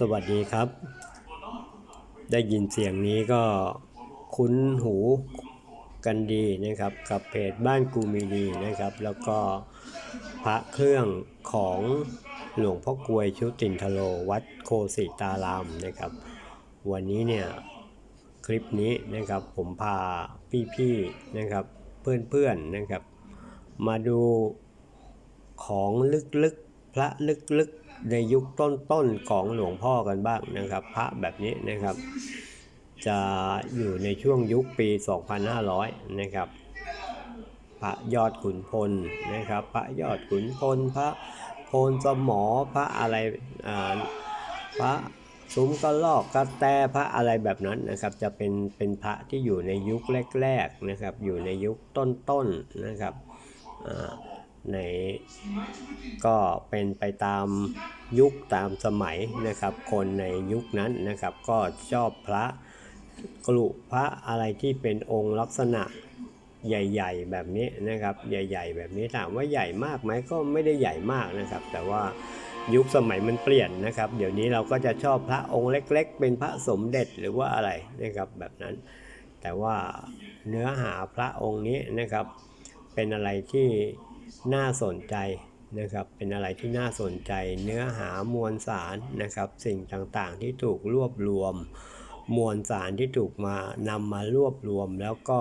สวัสดีครับ ได้ยินเสียงนี้ก็คุ้นหูกันดีนะครับ กับเพจบ้านกูมีดีนะครับ แล้วก็พระเครื่องของหลวงพ่อกลวยชุตินทโลวัดโคสิตารามนะครับ วันนี้เนี่ยคลิปนี้นะครับผมพาพี่ๆนะครับเพื่อนๆนะครับ มาดูของลึกๆพระลึกๆ ในยุคต้นๆของหลวงพ่อกันบ้างนะครับ พระแบบนี้นะครับ จะอยู่ในช่วงยุคปี 2500 นะครับ พระยอดขุนพลนะครับ พระยอดขุนพล พระโพนสมอพระอะไรพระซุ้มกระลอกกระแตพระอะไรแบบนั้นนะครับ จะเป็นเป็นพระที่อยู่ในยุคแรกๆนะครับ อยู่ในยุคต้นๆนะครับอ่า ในก็เป็นไปตามยุคตามสมัยนะครับ คนในยุคนั้นนะครับก็ชอบพระกลุพระอะไรที่เป็นองค์ลักษณะใหญ่ๆแบบนี้นะครับ ใหญ่ ๆ แบบนี้ถามว่าใหญ่มากไหมก็ไม่ได้ใหญ่มากนะครับ แต่ว่ายุคสมัยมันเปลี่ยนนะครับ เดี๋ยวนี้เราก็จะชอบพระองค์เล็ก ๆ เป็นพระสมเด็จหรือว่าอะไรนะครับแบบนั้น แต่ว่าเนื้อหาพระองค์นี้นะครับ เป็นอะไรที่ น่าสนใจนะครับเป็นอะไรที่น่าสนใจเนื้อหามวลสารนะครับ สิ่งต่างๆที่ถูกรวบรวม มวลสารที่ถูกมานำมารวบรวม แล้วก็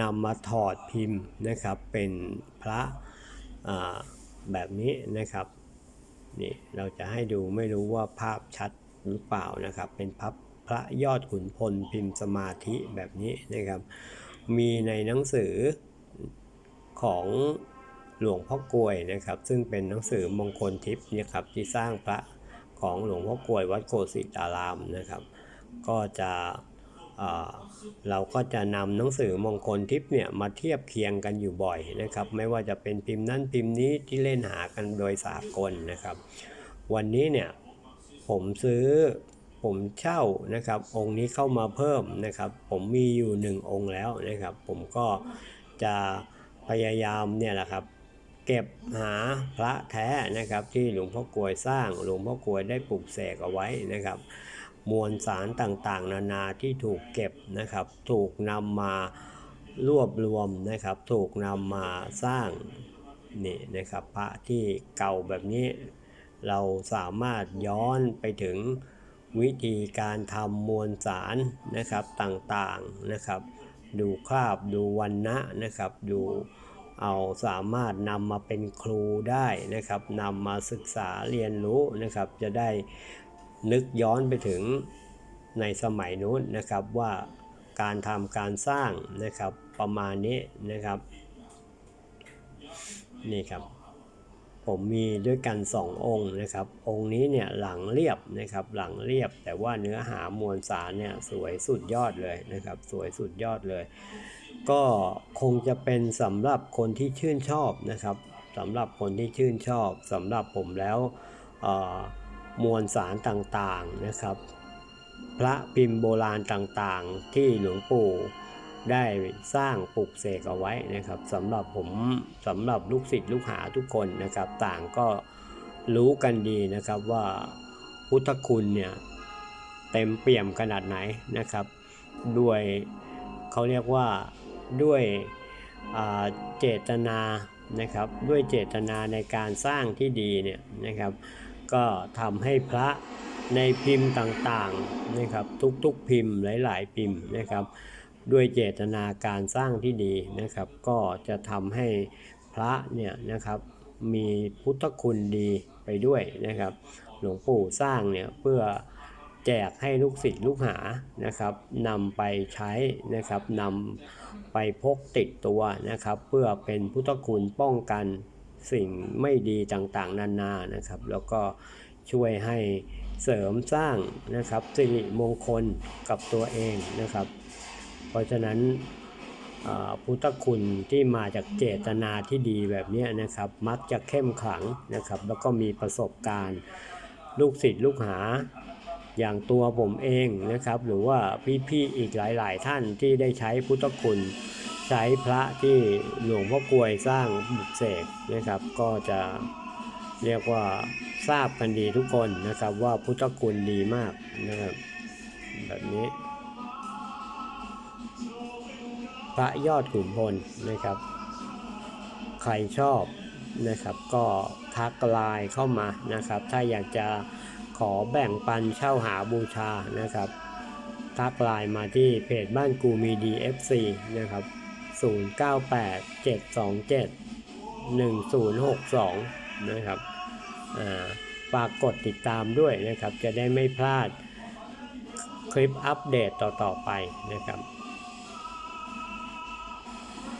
นำมาถอดพิมพ์นะครับเป็นพระแบบนี้นะครับนี่เราจะให้ดูไม่รู้ว่าภาพชัดหรือเปล่านะครับ เป็นพระพระยอดขุนพลพิมพ์สมาธิแบบนี้นะครับ มีในหนังสือของ หลวงพ่อกลวยนะครับ ซึ่งเป็นหนังสือมงคลทิพย์นี่ยครับที่สร้างพระของหลวงพ่อกลวยวัดโกสิตารามนะครับ ก็จะเเราก็จะนำหนังสือมงคลทิพย์เนี่ยมาเทียบเคียงกันอยู่บ่อยนะครับ ไม่ว่าจะเป็นพิมพ์นั้นพิมพ์นี้ที่เล่นหากันโดยสากลนะครับ วันนี้เนี่ยผมซื้อผมเช่านะครับ องค์นี้เข้ามาเพิ่มนะครับ ผมมีอยู่หนึ่งองค์แล้วนะครับ ผมก็จะพยายามเนี่ยแหละครับ เก็บหาพระแท้นะครับที่หลวงพ่อกลวยสร้างหลวงพ่อกลวยได้ปลูกเสกเอาไว้นะครับ มวลสารต่างๆ นานาที่ถูกเก็บนะครับ ถูกนำมารวบรวมนะครับ ถูกนำมาสร้างนี่นะครับพระที่เก่าแบบนี้ เราสามารถย้อนไปถึงวิธีการทำมวลสารนะครับต่างๆนะครับ ดูคราบดูวันนะนะครับดู เอาสามารถนำมาเป็นครูได้นะครับนำมาศึกษาเรียนรู้นะครับ จะได้นึกย้อนไปถึงในสมัยนู้นนะครับว่าการทำการสร้างนะครับประมาณนี้นะครับ นี่ครับ ผมมีด้วยกันสององค์นะครับ องค์นี้เนี่ยหลังเรียบนะครับหลังเรียบ แต่ว่าเนื้อหามวลสารเนี่ยสวยสุดยอดเลยนะครับ สวยสุดยอดเลย ก็คงจะเป็นสำหรับคนที่ชื่นชอบนะครับสำหรับคนที่ชื่นชอบสำหรับผมแล้วมวลสารต่างๆนะครับ พระพิมพ์โบราณต่างๆ ที่หลวงปู่ได้สร้างปลูกเสกเอาไว้นะครับสำหรับผมสำหรับลูกศิษย์ลูกหาทุกคนนะครับ ต่างก็รู้กันดีนะครับว่าพุทธคุณเนี่ยเต็มเปี่ยมขนาดไหนนะครับ ด้วยเขาเรียกว่า ด้วยเจตนานะครับด้วยเจตนาในการสร้างที่ดีเนี่ยนะครับ ก็ทำให้พระในพิมพ์ต่างๆนะครับทุกๆพิมพ์หลาย ๆ พิมพ์นะครับ ด้วยเจตนาการสร้างที่ดีนะครับ ก็จะทำให้พระเนี่ยนะครับมีพุทธคุณดีไปด้วยนะครับ หลวงปู่สร้างเนี่ยเพื่อ แจกให้ลูกศิษย์ลูกหานะครับนำไปใช้นะครับนำไปพกติดตัวนะครับ เพื่อเป็นพุทธคุณป้องกันสิ่งไม่ดีต่างๆ นานานะครับ แล้วก็ช่วยให้เสริมสร้างนะครับสิริมงคลกับตัวเองนะครับ เพราะฉะนั้นพุทธคุณที่มาจากเจตนาที่ดีแบบนี้นะครับ มักจะเข้มขลังนะครับ แล้วก็มีประสบการณ์ ลูกศิษย์ลูกหา อย่างตัวผมเองนะครับ หรือว่าพี่ๆอีกหลายๆท่านที่ได้ใช้พุทธคุณ ใช้พระที่หลวงพ่อกลวยสร้างบุกเสกนะครับ ก็จะเรียกว่าทราบกันดีทุกคนนะครับว่าพุทธคุณดีมากนะครับแบบนี้ พระยอดขุนพลนะครับ ใครชอบนะครับก็ทักไลน์เข้ามานะครับ ถ้าอยากจะ ขอแบ่งปันเช่าหาบูชานะครับ ทักไลน์มาที่เพจบ้านกูมีดี FC นะครับ 0987771062 นะครับอ่าฝากกดติดตามด้วยนะครับ จะได้ไม่พลาดคลิปอัปเดตต่อๆไปนะครับ